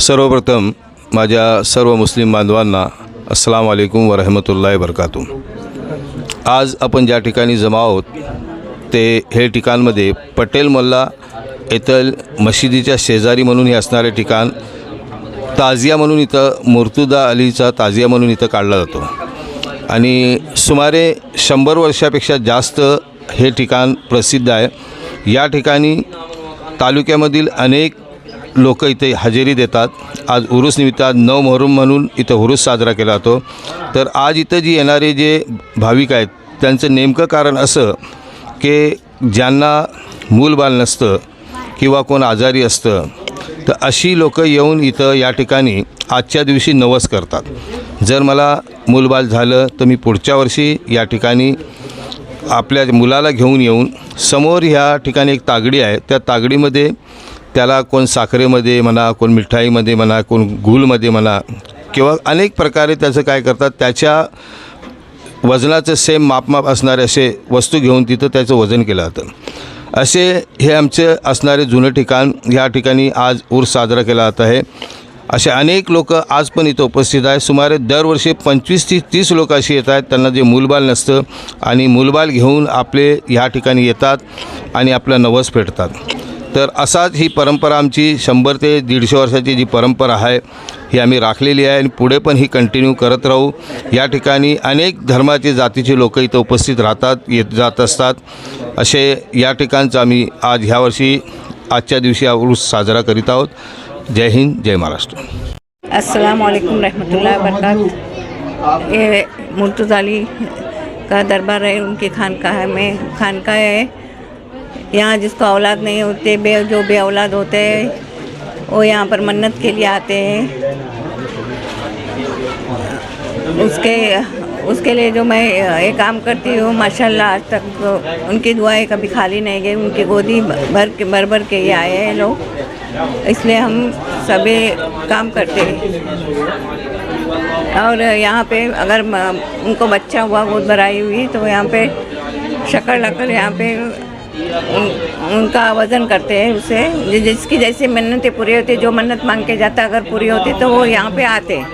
सर्वप्रथम माझ्या सर्व मुस्लिम बांधवांना अस्सलाम वालेकुम वरहमतुल्लाह बरकातू आज आपण ज्या ठिकाणी जमा आहोत ते हे ठिकाणमध्ये पटेल मल्ला येथील मशिदीच्या शेजारी म्हणून हे असणारे ठिकाण ताजिया म्हणून इथं मुर्तुदा अलीचा ताजिया म्हणून इथं काढला जातो. आणि सुमारे शंभर वर्षापेक्षा जास्त हे ठिकाण प्रसिद्ध आहे. या ठिकाणी तालुक्यामधील अनेक लोक इथे हजेरी देतात. आज उरूसनिमित्त आज नऊ मोहरम म्हणून इथं उरूस साजरा केला जातो. तर आज इथं जी येणारे जे भाविक आहेत त्यांचं नेमकं कारण असं की ज्यांना मूलबाल नसतं किंवा कोण आजारी असतं तर अशी लोकं येऊन इथं या ठिकाणी आजच्या दिवशी नवस करतात. जर मला मूलबाल झालं तर मी पुढच्या वर्षी या ठिकाणी आपल्या मुलाला घेऊन येऊन समोर ह्या ठिकाणी एक तागडी आहे. त्या तागडीमध्ये त्याला कोण साखरेमध्ये म्हणा कोण मिठाईमध्ये म्हणा कोण गुलमध्ये म्हणा किंवा अनेक प्रकारे त्याचं काय करतात त्याच्या वजनाचं सेम मापमाप असणारे असे वस्तू घेऊन तिथं त्याचं वजन केलं जातं. असे हे आमचे असणारे जुनं ठिकाण ह्या ठिकाणी आज उर्स साजरा केला जात आहे. असे अनेक लोक आज पण इथं उपस्थित आहे सुमारे दरवर्षी पंचवीस ते तीस लोक अशी येत आहेत. त्यांना जे मूलबाल नसतं आणि मूलबाल घेऊन आपले ह्या ठिकाणी येतात आणि आपला नवस फेडतात तर असाच ही परंपरा आमची शंभर ते दीडशे वर्षाची जी परंपरा आहे ही आम्ही राखलेली आहे आणि पुढे पण ही कंटिन्यू करत राहू. या ठिकाणी अनेक धर्माचे जातीचे लोक इथं उपस्थित राहतात येत जात असतात. असे या ठिकाणचं आम्ही आज ह्या वर्षी आजच्या दिवशी हा उरूस साजरा करीत आहोत. जय हिंद जय महाराष्ट्र. अस्सलाम वालेकुम रहमतुल्लाह बरकत ये मुर्तुज़ अली का दरबार है उनकी खानकाह में खानका है यहाँ जिसको औलाद नहीं होते, बे, जो बे औलाद होते हैं, वो यहाँ पर मन्नत के लिए आते हैं। उसके उसके लिए जो मैं, ये काम करती हूँ, माशाल्लाह, आज तक उनकी दुआएँ कभी खाली नहीं गई, उनकी गोदी भर के, भर भर के ये आए हैं लोग। इसलिए हम सभी काम करते हैं। और यहाँ पे अगर उनको बच्चा हुआ, गोद भराई हुई तो यहाँ पे शक्कर लकर यहाँ पे उन, उनका वज़न करते हैं उसे। जिसकी जैसी मन्नतें पूरी होती जो मन्नत मांग के जाता अगर पूरी होती तो वो यहाँ पे आते हैं।